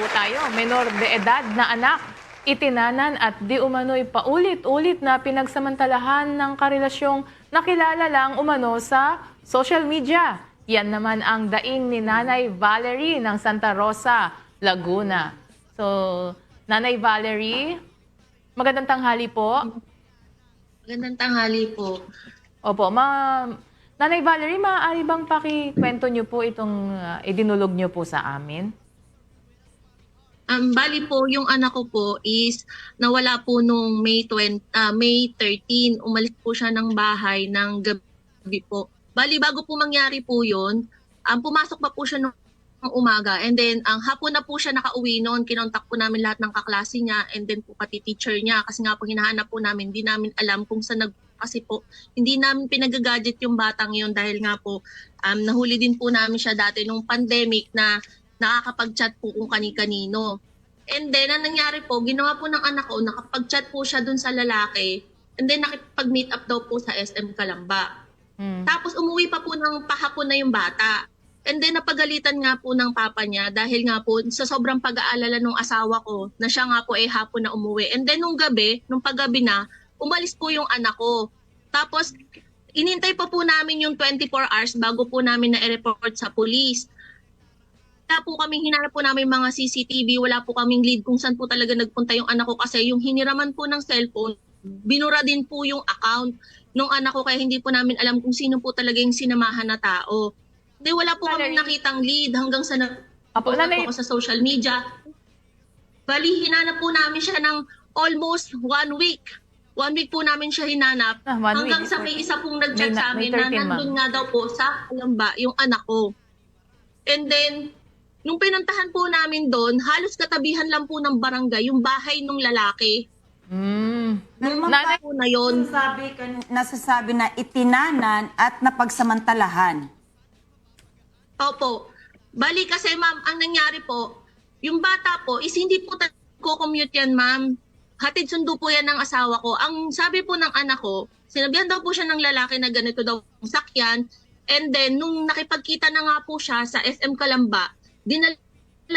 po tayo. Menor de edad na anak, itinanan at di umano'y paulit-ulit na pinagsamantalahan ng karelasyong nakilala lang umano sa social media. Yan naman ang daing ni Nanay Valerie ng Santa Rosa, Laguna. So, Nanay Valerie, magandang tanghali po. Magandang tanghali po. Opo, ma Nanay Valerie, maaari bang pakikwento niyo po itong uh, idinulog niyo po sa amin? Um, bali po, yung anak ko po is nawala po nung May, 20, ah, May 13. Umalis po siya ng bahay ng gabi po. Bali, bago po mangyari po yun, um, pumasok pa po siya nung ng umaga and then ang hapon na po siya nakauwi noon kinontak po namin lahat ng kaklase niya and then po pati teacher niya kasi nga po hinahanap po namin hindi namin alam kung saan nag kasi po hindi namin pinagagadget yung batang yun dahil nga po um, nahuli din po namin siya dati nung pandemic na nakakapag-chat po kung kani-kanino. And then, ang nangyari po, ginawa po ng anak ko, nakapag-chat po siya dun sa lalaki, and then nakipag-meet up daw po sa SM Kalamba. Hmm. Tapos umuwi pa po ng pahapon na yung bata. And then napagalitan nga po ng papa niya dahil nga po sa sobrang pag-aalala ng asawa ko na siya nga po ay hapon na umuwi. And then nung gabi, nung paggabi na, umalis po yung anak ko. Tapos inintay pa po namin yung 24 hours bago po namin na-report sa police. Wala po kaming hinanap po namin mga CCTV, wala po kaming lead kung saan po talaga nagpunta yung anak ko kasi yung hiniraman po ng cellphone, binura din po yung account nung anak ko kaya hindi po namin alam kung sino po talaga yung sinamahan na tao. Hindi, wala po Valerie. nakitang lead hanggang sa Apo, Nanay, ako sa social media. Bali, hinanap po namin siya ng almost one week. One week po namin siya hinanap. Ah, hanggang week. sa may isa pong nag-chat sa amin may 13, na nandun nga daw po sa Alamba, yung anak ko. And then, nung pinuntahan po namin doon, halos katabihan lang po ng barangay, yung bahay ng lalaki. Nung Nanay, po na yun, Nasasabi, nasasabi na itinanan at napagsamantalahan. Opo. Bali kasi ma'am, ang nangyari po, yung bata po is hindi po ko-commute yan ma'am. Hatid sundo po yan ng asawa ko. Ang sabi po ng anak ko, sinabihan daw po siya ng lalaki na ganito daw ang sakyan. And then, nung nakipagkita na nga po siya sa SM Kalamba, dinala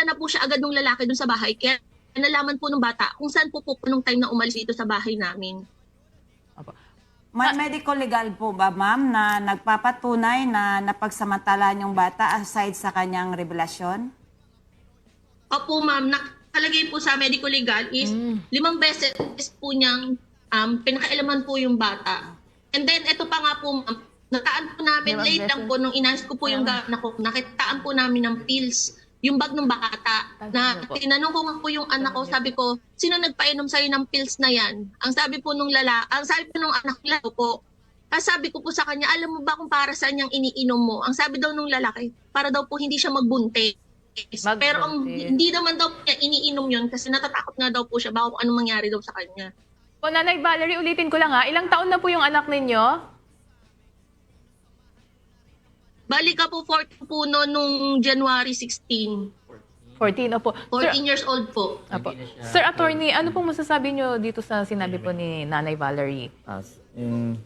na po siya agad ng lalaki dun sa bahay. Kaya nalaman po ng bata kung saan po po nung time na umalis dito sa bahay namin. May medical legal po ba, ma'am, na nagpapatunay na napagsamantalahan yung bata aside sa kanyang revelasyon? Opo, ma'am. Nakalagay po sa medical legal is Mm. limang beses po niyang um, pinakailaman po yung bata. And then, ito pa nga po, ma'am. Nataan po namin, Limang late lang beses? po, nung inayos ko po yung Ah. anak ko, nakitaan po namin ng pills. Yung bag ng bata. Na Ano tinanong ko nga po yung anak ko, sabi ko, sino nagpainom sa'yo ng pills na yan? Ang sabi po nung lala, ang sabi po nung anak nila po, tapos sabi ko po sa kanya, alam mo ba kung para saan yung iniinom mo? Ang sabi daw nung lalaki, para daw po hindi siya magbuntis. Magbuntis. Pero ang hindi naman daw niya iniinom yun kasi natatakot nga daw po siya baka kung anong mangyari daw sa kanya. po, Nanay Valerie, ulitin ko lang ha. Ilang taon na po yung anak ninyo? Bali ka po 14 po no, nung January 16. 14 opo. Sir, 14 years old po. Apo. Sir Attorney, ano pong masasabi niyo dito sa sinabi po ni Nanay Valerie? Ah, s- yung,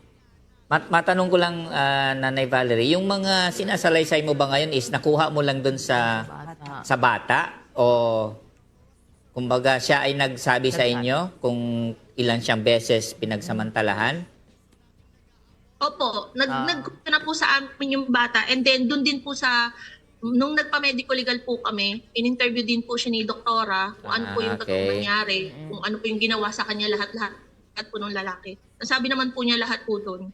mat- matanong ko lang, ah, Nanay Valerie, yung mga sinasalaysay mo ba ngayon is nakuha mo lang dun sa, Bata. sa bata? O kumbaga siya ay nagsabi sa inyo kung ilan siyang beses pinagsamantalahan? Opo, nag Ah. nagkwento na po sa amin yung bata and then doon din po sa nung nagpa-medical legal po kami, in-interview din po siya ni doktora kung ano po yung Ah, totoong okay. nangyari, kung ano po yung ginawa sa kanya lahat-lahat at po ng lalaki. Nasabi naman po niya lahat po doon.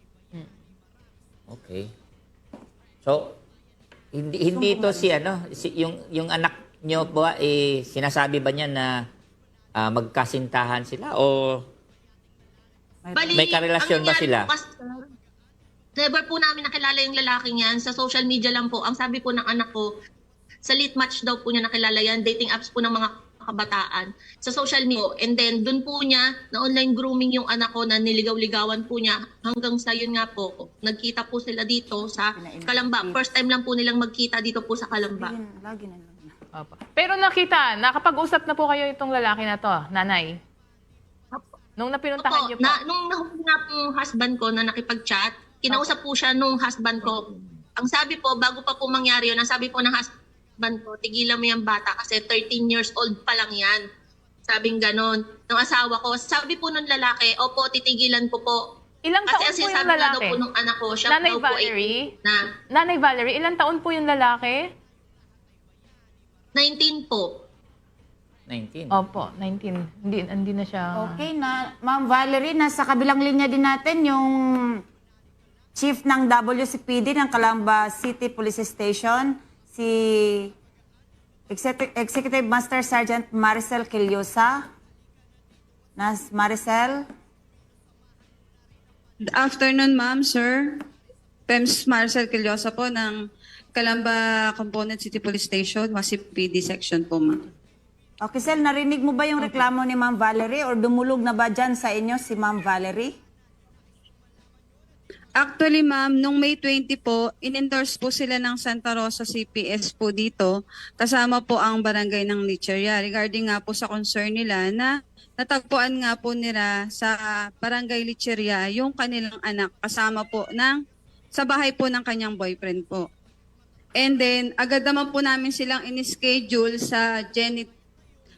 Okay. So, hindi hindi ito si ano, si, yung yung anak niyo ba eh sinasabi ba niya na ah, magkasintahan sila o Bali, May karelasyon ang ba nangyari sila? po kasi, never po namin nakilala yung lalaking yan. Sa social media lang po. Ang sabi po ng anak ko, sa lit match daw po niya nakilala yan. Dating apps po ng mga kabataan. Sa social media. And then, dun po niya, na online grooming yung anak ko na niligaw-ligawan po niya. Hanggang sa yun nga po, nagkita po sila dito sa Kalamba. First time lang po nilang magkita dito po sa Kalamba. Lagi na. Opo. Pero nakita, nakapag-usap na po kayo itong lalaki na to, Nanay? Nung napinuntahan Opo, niyo po? na, nung nahuli nga po yung husband ko na nakipag-chat, kinausap po siya nung husband ko. Ang sabi po, bago pa po mangyari yun, ang sabi po ng husband ban ko, tigilan mo yung bata kasi 13 years old pa lang yan. Sabing ganon. Ng asawa ko, sabi po ng lalaki, opo, titigilan ko po. Ilang Kasi taon po yung sinasabi nga daw lalaki? po nung anak ko, siya Nanay daw po ay Valerie? na Nanay Valerie, ilang taon po yung lalaki? 19 po. 19. Opo, 19. Hindi, hindi na siya. Okay na. Ma'am Valerie, nasa kabilang linya din natin yung chief ng WCPD ng Calamba City Police Station, si Executive, Master Sergeant Maricel Quillosa. Nas Maricel? Good afternoon, ma'am, sir. PEMS Marcel Quillosa po ng Calamba Component City Police Station, Wasip PD Section po, ma'am. Okay, Sel, narinig mo ba yung reklamo ni Ma'am Valerie or dumulog na ba dyan sa inyo si Ma'am Valerie? Actually, ma'am, nung May 20 po, in-endorse po sila ng Santa Rosa CPS po dito, kasama po ang barangay ng Licheria regarding nga po sa concern nila na natagpuan nga po nila sa barangay Licheria yung kanilang anak. Kasama po ng sa bahay po ng kanyang boyfriend po. And then, agad naman po namin silang in-schedule sa genit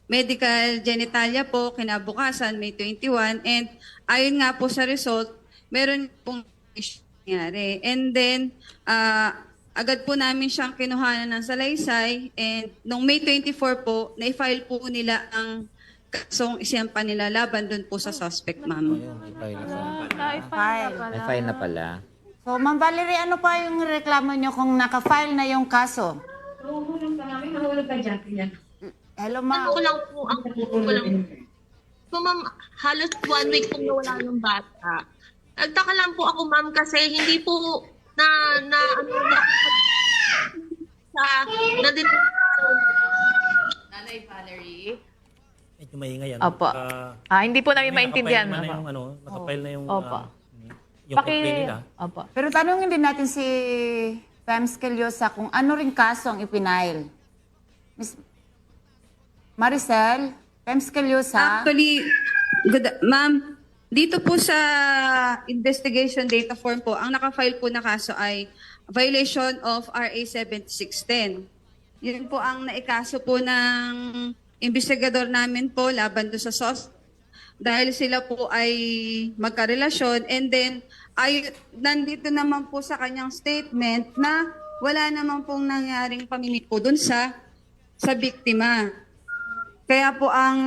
medical genitalia po kinabukasan May 21 and ayon nga po sa result meron pong nangyari and then ah, agad po namin siyang kinuhanan ng salaysay and nung May 24 po na-file po nila ang kasong isyampa nila laban doon po sa suspect ma'am. Na-file File. na pala. File na pala. So, Ma'am Valerie, ano pa yung reklamo nyo kung naka-file na yung kaso? Hello, Ano Ma'am. ko lang po, ang ko lang. So ma'am, halos one week pong nawala ng bata. Nagtaka lang po ako ma'am kasi hindi po na, na, ano, na, sa, na din, Nanay Valerie. Medyo maingay yan. Opo. Naka- Ah, hindi po namin may maintindihan. na Opo. yung, ano, nakapile na yung, Opo. ah, yung complaint nila. Opo. Pero tanongin din natin si Pams Kelyosa kung ano rin kaso ang ipinail. Miss Maricel, Pams Kelyosa, Actually, good, ma'am, dito po sa investigation data form po, ang nakafile po na kaso ay violation of RA 7610. Yun po ang naikaso po ng investigador namin po laban do sa SOS dahil sila po ay magkarelasyon and then ay nandito naman po sa kanyang statement na wala naman pong nangyaring pamimik po dun sa sa biktima. Kaya po ang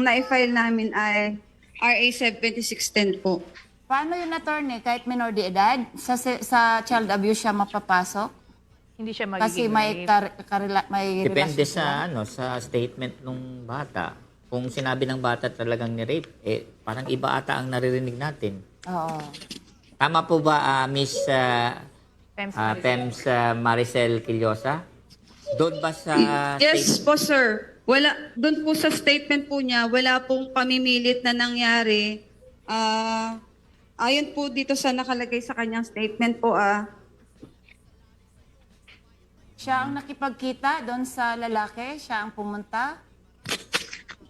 na-file namin ay RA 7610 po. paano yun attorney kahit minor de edad? Sa, sa child abuse siya mapapasok? Hindi siya magiging Kasi may, kar, karela, may Depende relasyon sa ano sa statement ng bata. Kung sinabi ng bata talagang ni rape, eh parang iba ata ang naririnig natin. Oo. Tama po ba ah, Miss ah, Pems ah, Maricel. Pems ah, Maricel Quillosa? Doon ba sa yes po sir. Wala doon po sa statement po niya, wala pong pamimilit na nangyari. Ah, ayon po dito sa nakalagay sa kanyang statement po ah. Siya ang nakipagkita doon sa lalaki? Siya ang pumunta?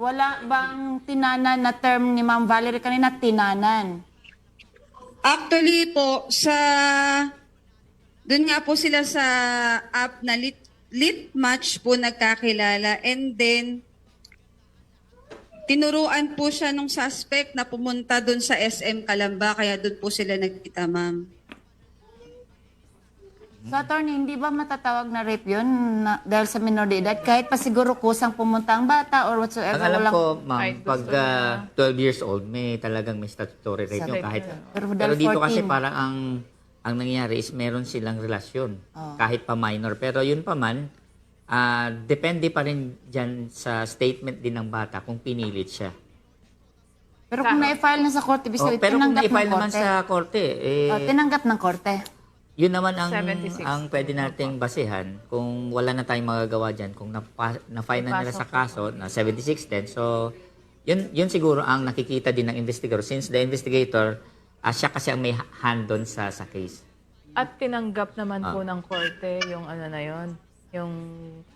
Wala bang tinanan na term ni Ma'am Valerie kanina, tinanan? Actually po sa doon nga po sila sa app na lit, lit match po nagkakilala and then tinuruan po siya nung suspect na pumunta doon sa SM Kalamba kaya doon po sila nagkita ma'am. Sa attorney, hindi ba matatawag na rape yun na, dahil sa minor de edad? Kahit pa siguro kusang pumunta ang bata or whatsoever. Ang alam walang, ko, ma'am, Kahit gusto pag ah, 12 years old, may talagang may statutory rape Sa yun rape kahit. Pero Pero, dito kasi 14. parang ang ang nangyayari is meron silang relasyon Oh. kahit pa minor. Pero yun pa man, ah, depende pa rin dyan sa statement din ng bata kung pinilit siya. pero kung na-file na sa korte, ibig Oh, pero kung na-file naman sa korte, eh, Oh, tinanggap ng korte. yun naman ang 76. ang pwede nating basehan kung wala na tayong magagawa diyan kung na na-file na nila sa kaso na 7610 so yun yun siguro ang nakikita din ng investigator since the investigator ah, siya kasi ang may hand doon sa sa case At tinanggap naman Ah. po ng korte yung ano na yon yung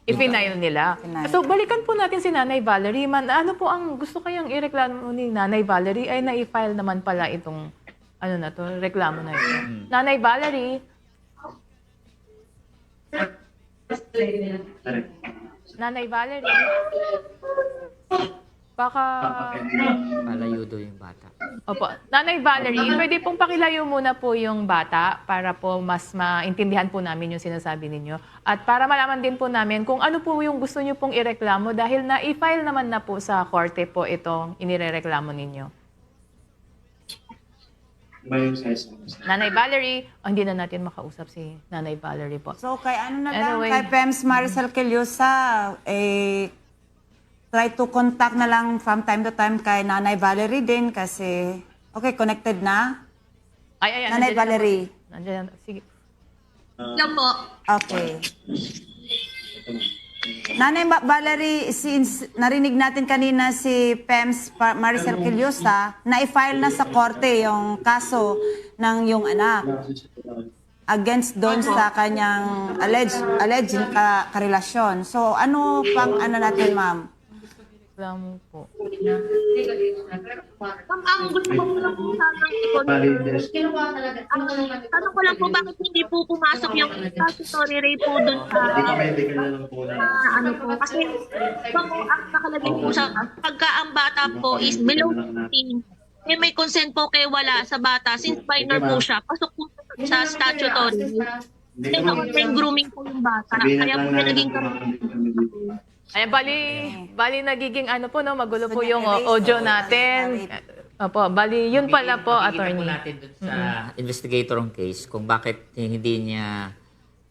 i-final nila. Final. So, balikan po natin si Nanay Valerie. Man, ano po ang gusto kayang ireklamo ni Nanay Valerie ay na-file naman pala itong ano na to, reklamo na ito. Hmm. Nanay Valerie, Nanay Valerie. Baka... Palayudo yung bata. Opo. Nanay Valerie, pwede pong pakilayo muna po yung bata para po mas maintindihan po namin yung sinasabi ninyo. At para malaman din po namin kung ano po yung gusto nyo pong ireklamo dahil na-file naman na po sa korte po itong inirereklamo ninyo. Nanay Valerie, oh, hindi na natin makausap si Nanay Valerie po. So, kay ano na lang, Anyway. kay PEMS Maricel Queliosa, eh, try to contact na lang from time to time kay Nanay Valerie din kasi, okay, connected na? Ay, ay, Nanay nandiyan na. Valerie. Nandiyan na. Sige. Yan po. Okay. Nanay Ma- Valerie, since narinig natin kanina si PEMS Pa- Maricel Queliosa, na-file na sa korte yung kaso ng yung anak against doon sa kanyang alleged, alleged ka, karelasyon. So, ano pang ano natin, ma'am? Reklamo po. Ma'am, ang gusto ko po lang po sana ikon. Ano ko lang po, bakit hindi po pumasok yung statutory rape po dun sa Ah, ano po, kasi ma'am, ang nakalagay po sa pagka ang bata po is below 15, eh may consent po kay wala sa bata since minor po siya, pasok po sa statutory. Kasi na grooming po yung bata. Kaya po naging Ay, bali, bali nagiging ano po, no, magulo po yung na-erase audio natin. Opo, bali, yun pala po, Pagiging attorney. po natin dun sa investigator ng case kung bakit hindi niya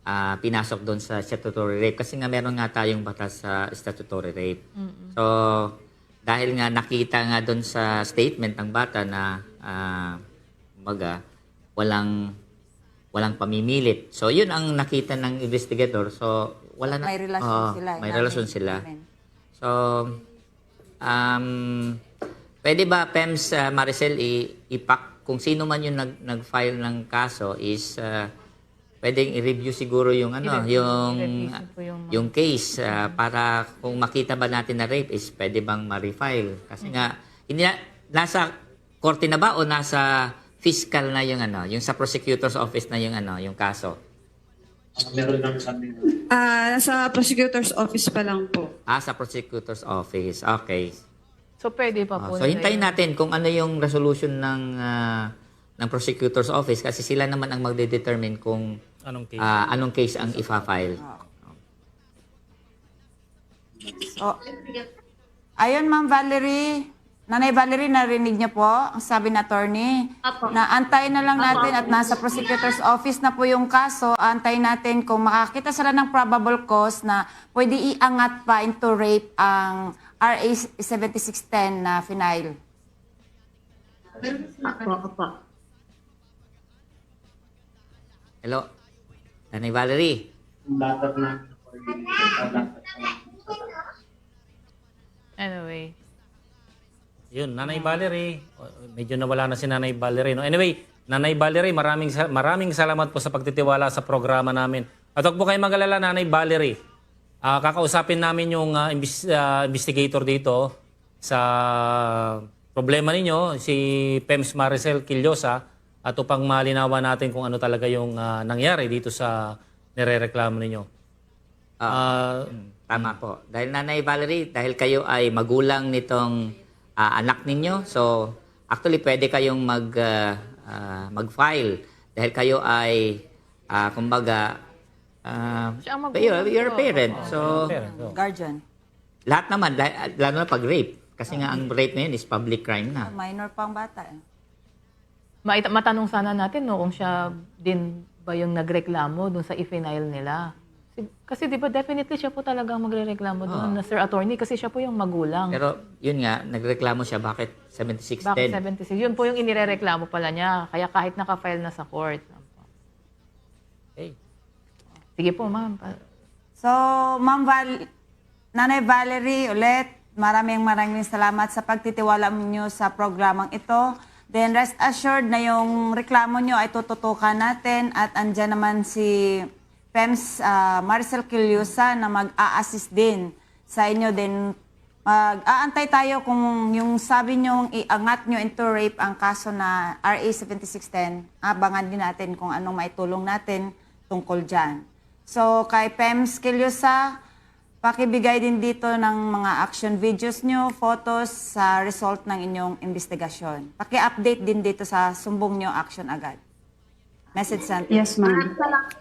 ah, pinasok doon sa statutory rape. Kasi nga meron nga tayong batas sa statutory rape. So, dahil nga nakita nga doon sa statement ng bata na uh, maga, walang walang pamimilit. So, yun ang nakita ng investigator. So, wala na. May relasyon Oo, sila. May relasyon sila. So, um, pwede ba, PEMS uh, Maricel, i- ipak, kung sino man yung nag, nag-file ng kaso is, uh, pwedeng i-review siguro yung ano, I-review- yung, i-review yung- yung case uh, para kung makita ba natin na rape is pwede bang ma-refile. Kasi nga, hindi na, nasa korte na ba o nasa fiscal na yung ano, yung sa prosecutor's office na yung ano, yung kaso? Ah, sa prosecutor's office pa lang po. Ah, sa prosecutor's office. Okay. So, pwede pa Oh, po. so nila hintayin yun. natin kung ano yung resolution ng ah, ng prosecutor's office kasi sila naman ang magde-determine kung Anong case? ah, anong case ang ifa-file. So, ayun, ma'am Valerie. Nanay Valerie, narinig niyo po ang sabi na attorney Apo. na antayin na lang natin at nasa prosecutor's office na po yung kaso. Antayin natin kung makakita sila ng probable cause na pwede iangat pa into rape ang RA 7610 na final. Apo, apo. Hello. Nanay Valerie. Anyway. Yun, Nanay Valerie. Oh, Medyo nawala na si Nanay Valerie. No? Anyway, Nanay Valerie, maraming, maraming salamat po sa pagtitiwala sa programa namin. At huwag po kayo mag-alala, Nanay Valerie. Ah, kakausapin namin yung ah, imbis- ah, investigator dito sa problema ninyo, si Pems Maricel Quillosa, at upang malinawan natin kung ano talaga yung ah, nangyari dito sa nirereklamo ninyo. Ah, Tama po. Dahil Nanay Valerie, dahil kayo ay magulang nitong ah, anak ninyo, so actually pwede kayong mag ah, ah, mag-file dahil kayo ay ah, kumbaga magulang you're, you're a parent. So parent. Guardian. lahat naman lalo na pag rape kasi nga ang rape na yun is public crime na. Minor pang bata. eh. Mait- matanong sana natin no, kung siya din ba yung nagreklamo dun sa e-final nila. Si- Kasi di ba definitely siya po talagang magrereklamo doon na Sir Attorney kasi siya po yung magulang. Pero yun nga, nagreklamo siya bakit 7610. Bakit 76? Yun po yung inirereklamo pala niya. Kaya kahit naka-file na sa court. Okay. Sige po, ma'am. So, Ma'am Val- Nanay Valerie, ulit, maraming maraming salamat sa pagtitiwala niyo sa programang ito. Then rest assured na yung reklamo nyo ay tututukan natin at andyan naman si PEMS ah, Maricel Quiliosa na mag-a-assist din sa inyo. Then mag-aantay tayo kung yung sabi nyo iangat nyo into rape ang kaso na RA 7610. Abangan din natin kung anong maitulong natin tungkol dyan. So, kay Pems Kilyosa, pakibigay din dito ng mga action videos nyo, photos sa result ng inyong investigasyon. Paki-update din dito sa sumbong nyo action agad. Message sent. Yes, ma'am. Maraming salamat.